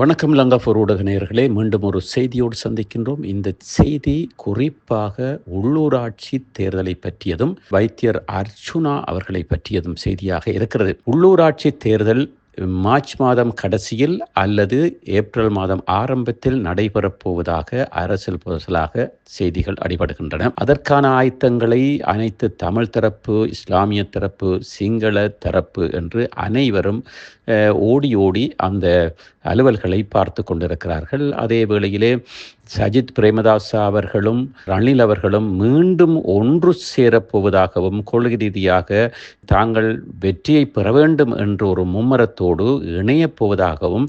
வணக்கம் லங்காபூர் ஊடக நேயர்களே மீண்டும் ஒரு செய்தியோடு சந்திக்கின்றோம். இந்த செய்தி குறிப்பாக உள்ளூராட்சி தேர்தலை பற்றியதும் வைத்தியர் அர்ச்சுனா அவர்களை பற்றியதும் செய்தியாக இருக்கிறது. உள்ளூராட்சி தேர்தல் மார்ச் மாதம் கடைசியில் அல்லது ஏப்ரல் மாதம் ஆரம்பத்தில் நடைபெறப் போவதாக அரசியல் புரசலாக செய்திகள் அடிபடுகின்றன. அதற்கான ஆயத்தங்களை அனைத்து தமிழ் தரப்பு இஸ்லாமிய தரப்பு சிங்கள தரப்பு என்று அனைவரும் ஓடி ஓடி அந்த அலுவல்களை பார்த்து கொண்டிருக்கிறார்கள். அதே வேளையிலே சஜித் பிரேமதாசா அவர்களும் ரணில் அவர்களும் மீண்டும் ஒன்று சேரப்போவதாகவும் கொள்கை ரீதியாக தாங்கள் வெற்றியை பெற வேண்டும் என்ற ஒரு மும்மரத்தோடு இணையப் போவதாகவும்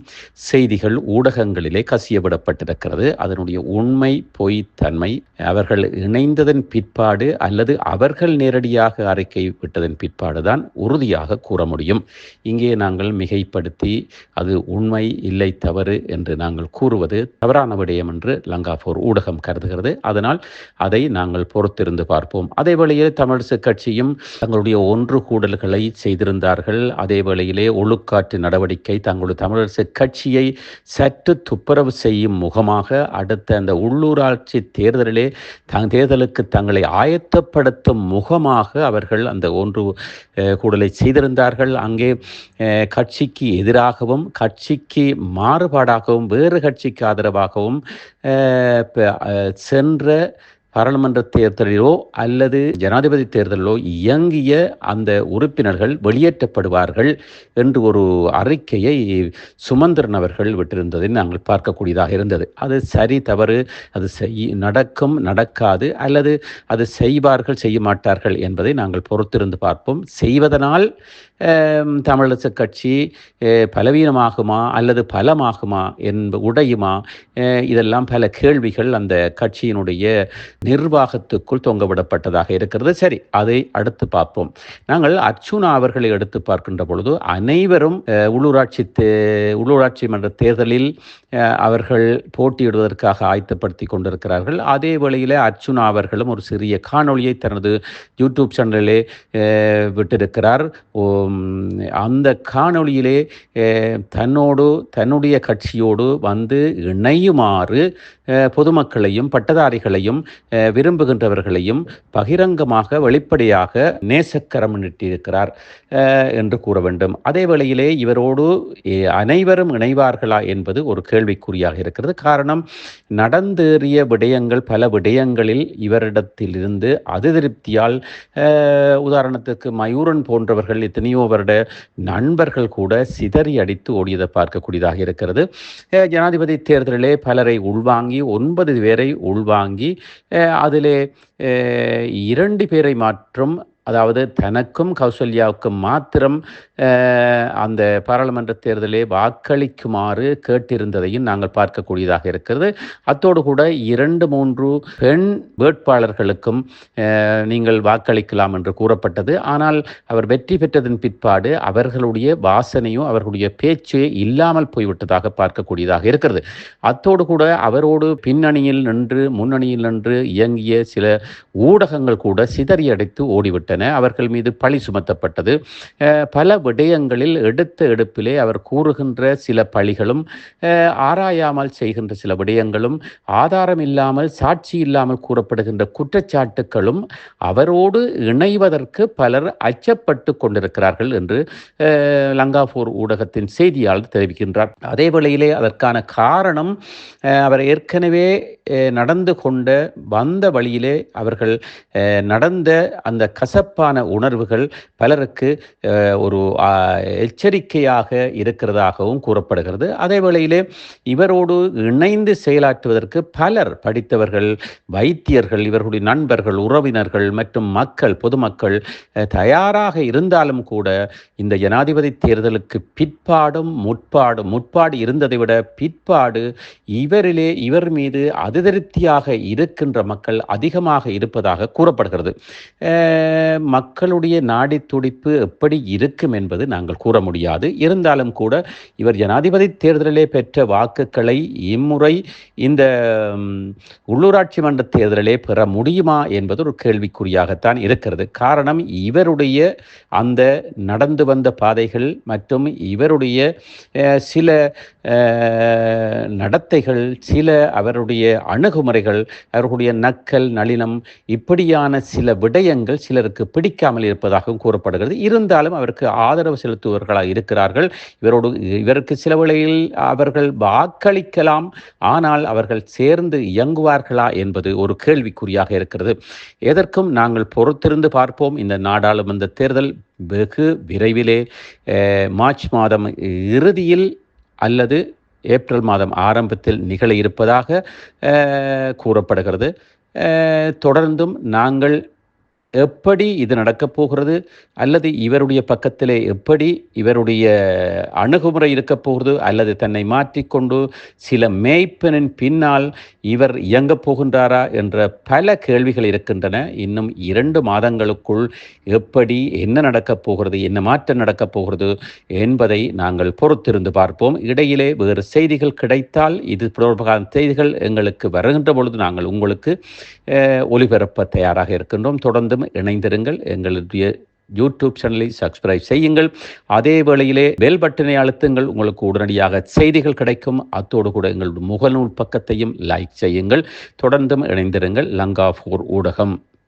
செய்திகள் ஊடகங்களிலே கசியவிடப்பட்டிருக்கிறது. அதனுடைய உண்மை பொய் தன்மை அவர்கள் இணைந்ததன் பிற்பாடு அல்லது அவர்கள் நேரடியாக அறிக்கை விட்டதன் பிற்பாடு தான் உறுதியாக கூற முடியும். இங்கே நாங்கள் மிகைப்படுத்தி அது உண்மை இல்லை தவறு என்று நாங்கள் கூறுவது தவறான விடயம் என்று லங்காபூர் ஊடகம் கருதுகிறது. அதனால் அதை நாங்கள் பொறுத்திருந்து பார்ப்போம். அதே வேளையில் தமிழிசை கட்சியும் தங்களுடைய ஒன்று கூடல்களை செய்திருந்தார்கள். அதே வேளையிலே ஒழுக்காற்று நடவடிக்கை தங்களுடைய தமிழரசு கட்சியை சற்று துப்புரவு செய்யும் முகமாக அடுத்த அந்த உள்ளூராட்சி தேர்தலிலே தங் தேர்தலுக்கு தங்களை ஆயத்தப்படுத்தும் முகமாக அவர்கள் அந்த ஒன்று கூடலை செய்திருந்தார்கள். அங்கே கட்சிக்கு எதிராகவும் கட்சிக்கு மாறுபாடாகவும் வேறு கட்சிக்கு ஆதரவாகவும் சென்ற பாராளுமன்ற தேர்தலிலோ அல்லது ஜனாதிபதி தேர்தலிலோ இயங்கிய அந்த உறுப்பினர்கள் வெளியேற்றப்படுவார்கள் என்று ஒரு அறிக்கையை சுமந்திரன் அவர்கள் விட்டிருந்ததை நாங்கள் பார்க்கக்கூடியதாக இருந்தது. அது சரி தவறு அது செய் நடக்கும் நடக்காது அல்லது அது செய்வார்கள் செய்ய மாட்டார்கள் என்பதை நாங்கள் பொறுத்திருந்து பார்ப்போம். செய்வதனால் தமிழரசு கட்சி பலவீனமாகுமா அல்லது பலமாகுமா என்ப உடையுமா? இதெல்லாம் பல கேள்விகள் அந்த கட்சியினுடைய நிர்வாகத்துக்குள் தொங்கவிடப்பட்டதாக இருக்கிறது. சரி அதை அடுத்து பார்ப்போம். நாங்கள் அர்ச்சுனா அவர்களை எடுத்து பார்க்கின்ற பொழுது அனைவரும் உள்ளூராட்சி உள்ளூராட்சி மன்ற தேர்தலில் அவர்கள் போட்டியிடுவதற்காக ஆயத்தப்படுத்தி கொண்டிருக்கிறார்கள். அதே வேளையில் அர்ச்சுனா அவர்களும் ஒரு சிறிய காணொளியை தனது யூடியூப் சேனலிலே விட்டிருக்கிறார். அந்த காணொளியிலே தன்னோடு தன்னுடைய கட்சியோடு வந்து இணையுமாறு பொதுமக்களையும் பட்டதாரிகளையும் விரும்புகின்றவர்களையும் பகிரங்கமாக வெளிப்படையாக நேசக்கரம் நீட்டியிருக்கிறார் என்று கூற வேண்டும். அதே வேளையிலே இவரோடு அனைவரும் இணைவார்களா என்பது ஒரு கேள்விக்குறியாக இருக்கிறது. காரணம் நடந்தேறிய விடயங்கள் பல விடயங்களில் இவரிடத்திலிருந்து அதிருப்தியால் உதாரணத்துக்கு மயூரன் போன்றவர்கள் எத்தனையோ வருட நண்பர்கள் கூட சிதறி அடித்து ஓடியதை பார்க்கக்கூடியதாக இருக்கிறது. ஜனாதிபதி தேர்தலிலே பலரை உள்வாங்கி ஒன்பது பேரை உள்வாங்கி அதிலே இரண்டு பேரை மாற்றும் அதாவது தனக்கும் கௌசல்யாவுக்கும் மாத்திரம் அந்த பாராளுமன்ற தேர்தலே வாக்களிக்குமாறு கேட்டிருந்ததையும் நாங்கள் பார்க்கக்கூடியதாக இருக்கிறது. அத்தோடு கூட இரண்டு மூன்று பெண் வேட்பாளர்களுக்கும் நீங்கள் வாக்களிக்கலாம் என்று கூறப்பட்டது. ஆனால் அவர் வெற்றி பெற்றதன் பிற்பாடு அவர்களுடைய வாசனையும் அவர்களுடைய பேச்சே இல்லாமல் போய்விட்டதாக பார்க்கக்கூடியதாக இருக்கிறது. அத்தோடு கூட அவரோடு பின்னணியில் நின்று முன்னணியில் நின்று இயங்கிய சில ஊடகங்கள் கூட சிதறியடைத்து ஓடிவிட்டன. அவர்கள் மீது பழி சுமத்தப்பட்டது. பல விடயங்களில் எடுத்த எடுப்பிலே அவர் கூறுகின்ற சில பழிகளும் ஆராயாமல் செய்கின்ற சில விடயங்களும் ஆதாரம் இல்லாமல் சாட்சி இல்லாமல் கூறப்படுகின்ற குற்றச்சாட்டுகளும் அவரோடு இணைவதற்கு பலர் அச்சப்பட்டு கொண்டிருக்கிறார்கள் என்று லங்காபூர் ஊடகத்தின் செய்தியாளர் தெரிவிக்கின்றார். அதே வேளையிலே அதற்கான காரணம் அவர் ஏற்கனவே நடந்து கொண்ட வந்த வழியிலே அவர்கள் நடந்த அந்த கசப்பான உணர்வுகள் பலருக்கு ஒரு எச்சரிக்கையாக இருக்கிறதாகவும் கூறப்படுகிறது. அதே வேளையிலே இவரோடு இணைந்து செயலாற்றுவதற்கு பலர் படித்தவர்கள் வைத்தியர்கள் இவர்களுடைய நண்பர்கள் உறவினர்கள் மற்றும் மக்கள் பொதுமக்கள் தயாராக இருந்தாலும் கூட இந்த ஜனாதிபதி தேர்தலுக்கு பிற்பாடும் முற்பாடும் முற்பாடு இருந்ததை விட பிற்பாடு இவரிலே இவர் மீது அது அதிருப்தியாக இருக்கின்ற மக்கள் அதிகமாக இருப்பதாக கூறப்படுகிறது. மக்களுடைய நாடி துடிப்பு எப்படி இருக்கும் என்பது நாங்கள் கூற முடியாது. இருந்தாலும் கூட இவர் ஜனாதிபதி தேர்தலிலே பெற்ற வாக்குகளை இம்முறை இந்த உள்ளூராட்சி மன்ற தேர்தலிலே பெற முடியுமா என்பது ஒரு கேள்விக்குறியாகத்தான் இருக்கிறது. காரணம் இவருடைய அந்த நடந்து வந்த பாதைகள் மற்றும் இவருடைய சில நடத்தைகள் சில அவருடைய அணுகுமுறைகள் அவர்களுடைய நக்கல் நளினம் இப்படியான சில விடயங்கள் சிலருக்கு பிடிக்காமல் இருப்பதாகவும் கூறப்படுகிறது. இருந்தாலும் அவருக்கு ஆதரவு செலுத்துபவர்களாக இருக்கிறார்கள். இவரோடு இவருக்கு சில வேளையில் அவர்கள் வாக்களிக்கலாம் ஆனால் அவர்கள் சேர்ந்து இயங்குவார்களா என்பது ஒரு கேள்விக்குறியாக இருக்கிறது. எதற்கும் நாங்கள் பொறுத்திருந்து பார்ப்போம். இந்த நாடாளுமன்ற தேர்தல் வெகு விரைவிலே மார்ச் மாதம் இறுதியில் அல்லது ஏப்ரல் மாதம் ஆரம்பத்தில் நிகழ இருப்பதாக கூறப்படுகிறது. தொடர்ந்தும் நாங்கள் எப்படி இது நடக்கப் போகிறது? அல்லது இவருடைய பக்கத்திலே எப்படி இவருடைய அணுகுமுறை இருக்கப் போகிறது? அல்லது தன்னை மாற்றிக்கொண்டு சில மேய்ப்பனின் பின்னால் இவர் இயங்கப் போகின்றாரா? என்ற பல கேள்விகள் இருக்கின்றன. இன்னும் இரண்டு மாதங்களுக்குள் எப்படி என்ன நடக்கப் போகிறது? என்ன மாற்றம் நடக்கப் போகிறது? என்பதை நாங்கள் பொறுத்திருந்து பார்ப்போம். இடையிலே வேறு செய்திகள் கிடைத்தால் இது தொடர்பான செய்திகள் எங்களுக்கு வருகின்ற பொழுது நாங்கள் உங்களுக்கு ஒலிபரப்ப ஒளிபரப்ப தயாராக இருக்கின்றோம். தொடர்ந்து தொடர்ந்தும் இணைந்திருங்கள். எங்களுடைய யூடியூப் சேனலை சப்ஸ்கிரைப் செய்யுங்கள். அதே வேளையிலே பெல் பட்டனை அழுத்துங்கள். உங்களுக்கு உடனடியாக செய்திகள் கிடைக்கும். அத்தோடு கூட எங்களுடைய முகநூல் பக்கத்தையும் லைக் செய்யுங்கள். தொடர்ந்தும் இணைந்திருங்கள். லங்கா ஃபோர் ஊடகம்.